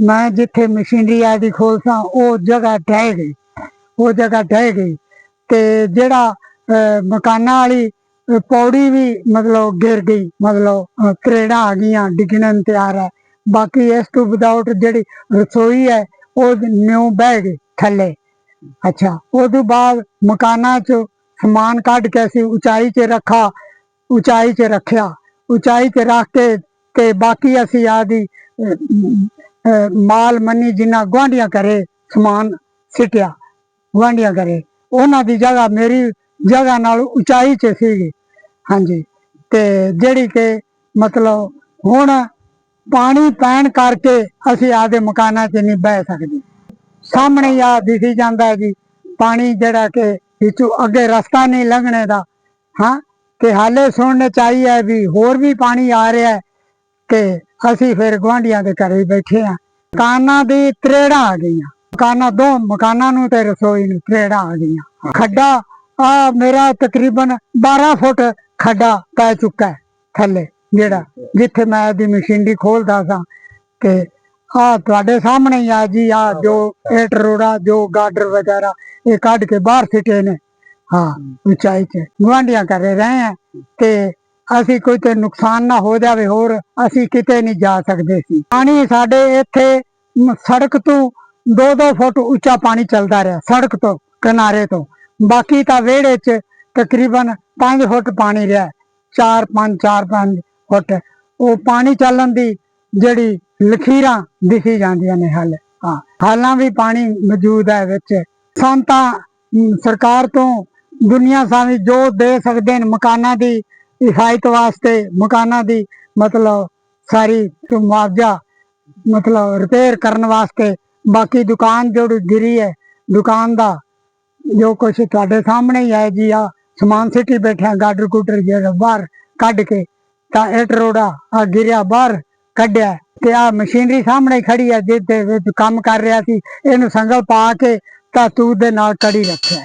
ਮੈਂ ਜਿੱਥੇ ਮਸ਼ੀਨਰੀ ਆਦੀ ਖੋਲਸਾਂ ਉਹ ਜਗ੍ਹਾ ਢਹਿ ਗਈ। ਉਹ ਜਗ੍ਹਾ ਢਹਿ ਗਈ ਤੇ ਜਿਹੜਾ ਮਕਾਨਾਂ ਵਾਲੀ ਪੌੜੀ ਵੀ ਮਤਲਬ ਗਿਰ ਗਈ, ਮਤਲਬ ਤਰੇੜਾਂ ਆ ਗਈਆਂ ਡਿੱਗਣ ਤਿਆਰ ਹੈ ਬਾਕੀ ਇਸ ਤੋਂ ਵਿਦਆਊਟ ਜਿਹੜੀ ਰਸੋਈ ਹੈ, ਉਹ ਨਿਉ ਬਹਿ ਗਈ ਥੱਲੇ। ਅੱਛਾ ਉਹ ਤੋਂ ਬਾਅਦ ਮਕਾਨਾਂ 'ਚ ਸਮਾਨ ਕੱਢ ਕੇ ਅਸੀਂ ਉਚਾਈ 'ਚ ਰੱਖਾ, ਉਚਾਈ 'ਚ ਰੱਖਿਆ। ਉਚਾਈ 'ਚ ਰੱਖ ਕੇ, ਤੇ ਬਾਕੀ ਅਸੀਂ ਆਦੀ ਮਾਲ ਮੰਨੀ ਜਿੰਨਾ ਗੁਆਂਢੀਆਂ ਕਰੇ ਸਮਾਨ ਸਿੱਟਿਆ, ਗੁਆਂਢੀਆਂ ਕਰੇ ਉਹਨਾਂ ਦੀ ਜਗ੍ਹਾ ਮੇਰੀ ਜਗ੍ਹਾ ਨਾਲ ਉਚਾਈ 'ਚ ਸੀਗੀ। ਹਾਂਜੀ। ਤੇ ਜਿਹੜੀ ਕਿ ਮਤਲਬ ਹੁਣ ਪਾਣੀ ਪੈਣ ਕਰਕੇ ਅਸੀਂ ਆਦੇ ਮਕਾਨਾਂ 'ਚ ਨਹੀਂ ਬਹਿ ਸਕਦੇ। ਸਾਹਮਣੇ ਆ ਦਿਖੀ ਜਾਂਦਾ ਜੀ, ਪਾਣੀ ਜਿਹੜਾ ਕਿ ਵਿੱਚੋਂ ਅੱਗੇ ਰਸਤਾ ਨਹੀਂ ਲੰਘਣੇ ਦਾ। ਹਾਂ, ਤੇ ਹਾਲੇ ਸੁਣਨੇ ਚਾਹੀਏ ਵੀ ਹੋਰ ਵੀ ਪਾਣੀ ਆ ਰਿਹਾ ਤੇ ਅਸੀਂ ਫਿਰ ਗੁਆਂਢੀਆਂ ਦੇ ਘਰੇ ਬੈਠੇ ਆ। ਮਕਾਨਾਂ ਦੀ ਤਰੇੜਾਂ ਆ ਗਈਆਂ। ਮਕਾਨਾਂ ਦੋ ਮਕਾਨਾਂ ਨੂੰ ਤੇ ਰਸੋਈ ਨੂੰ ਤਰੇੜਾਂ ਆ ਗਈਆਂ। ਖੱਡਾ, ਆ ਮੇਰਾ ਤਕਰੀਬਨ 12 ਫੁੱਟ ਖੱਡਾ ਪੈ ਚੁੱਕਾ ਹੈ ਥੱਲੇ, ਜਿਹੜਾ ਜਿੱਥੇ ਮੈਂ ਦੀ ਮਸ਼ੀਨਰੀ ਖੋਲਦਾ ਸਾਂ। ਤੇ ਆ ਤੁਹਾਡੇ ਸਾਹਮਣੇ ਹੀ ਆ ਜੀ, ਆ ਜੋ ਏਟ ਰੋੜਾ, ਜੋ ਗਾਡਰ ਵਗੈਰਾ, ਇਹ ਕੱਢ ਕੇ ਬਾਹਰ ਸਿੱਟੇ ਨੇ। ਹਾਂ, ਉਚਾਈ ਤੇ ਗੁਆਂਢੀਆਂ ਕਰੇ ਰਹੇ ਆ ਤੇ ਅਸੀਂ ਕੋਈ ਤੇ ਨੁਕਸਾਨ ਨਾ ਹੋ ਜਾਵੇ ਹੋਰ, ਅਸੀਂ ਕਿਤੇ ਨਹੀਂ ਜਾ ਸਕਦੇ ਸੀ। ਪਾਣੀ ਸਾਡੇ ਇੱਥੇ ਸੜਕ ਤੋਂ 2-2 ਫੁੱਟ ਉੱਚਾ ਪਾਣੀ ਚੱਲਦਾ ਰਿਹਾ, ਸੜਕ ਤੋਂ, ਕਿਨਾਰੇ ਤੋਂ। ਬਾਕੀ ਤਾਂ ਵਿਹੜੇ 'ਚ ਤਕਰੀਬਨ 5 ਫੁੱਟ ਪਾਣੀ ਰਿਹਾ 4-5 4-5 ਫੁੱਟ। ਉਹ ਪਾਣੀ ਚੱਲਣ ਦੀ ਜਿਹੜੀ ਲਖੀਰਾਂ ਦਿਖੀ ਜਾਂਦੀਆਂ ਨੇ ਹਾਲੇ, ਹਾਂ। ਹਾਲਾਂ ਵੀ ਪਾਣੀ ਮੌਜੂਦ ਹੈ ਵਿੱਚ। ਸੰਤਾਂ ਸਰਕਾਰ ਤੋਂ ਦੁਨੀਆ ਸਾਵੀ ਜੋ ਦੇ ਸਕਦੇ ਨੇ ਮਕਾਨਾਂ ਦੀ ਹਿਫਾਜ਼ਤ ਵਾਸਤੇ ਮਕਾਨਾਂ ਦੀ ਮਤਲਬ ਸਾਰੀ ਮੁਆਵਜ਼ਾ ਮਤਲਬ ਰਿਪੇਅਰ ਕਰਨ ਵਾਸਤੇ ਬਾਕੀ ਦੁਕਾਨ ਜਿਹੜੀ ਗਿਰੀ ਹੈ, ਦੁਕਾਨ ਦਾ ਜੋ ਕੁਛ ਤੁਹਾਡੇ ਸਾਹਮਣੇ ਹੀ ਹੈ ਜੀ ਆ ਸਮਾਨ ਸਿੱਟੀ ਬੈਠਿਆ ਗਾਡਰ ਗੁੱਡਰ ਜਿਹੜਾ ਬਾਹਰ ਕੱਢ ਕੇ, ਤਾਂ ਇਹ ਰੋੜਾ ਆ ਗਿਰਿਆ, ਬਾਹਰ ਕੱਢਿਆ ਤੇ ਆ ਮਸ਼ੀਨਰੀ ਸਾਹਮਣੇ ਖੜੀ ਹੈ, ਜਿਹਦੇ ਵਿੱਚ ਕੰਮ ਕਰ ਰਿਹਾ ਸੀ, ਇਹਨੂੰ ਸੰਗਲ ਪਾ ਕੇ ਤਾਂ ਤੂੰ ਦੇ ਨਾਲ ਕੜੀ ਰੱਖਿਆ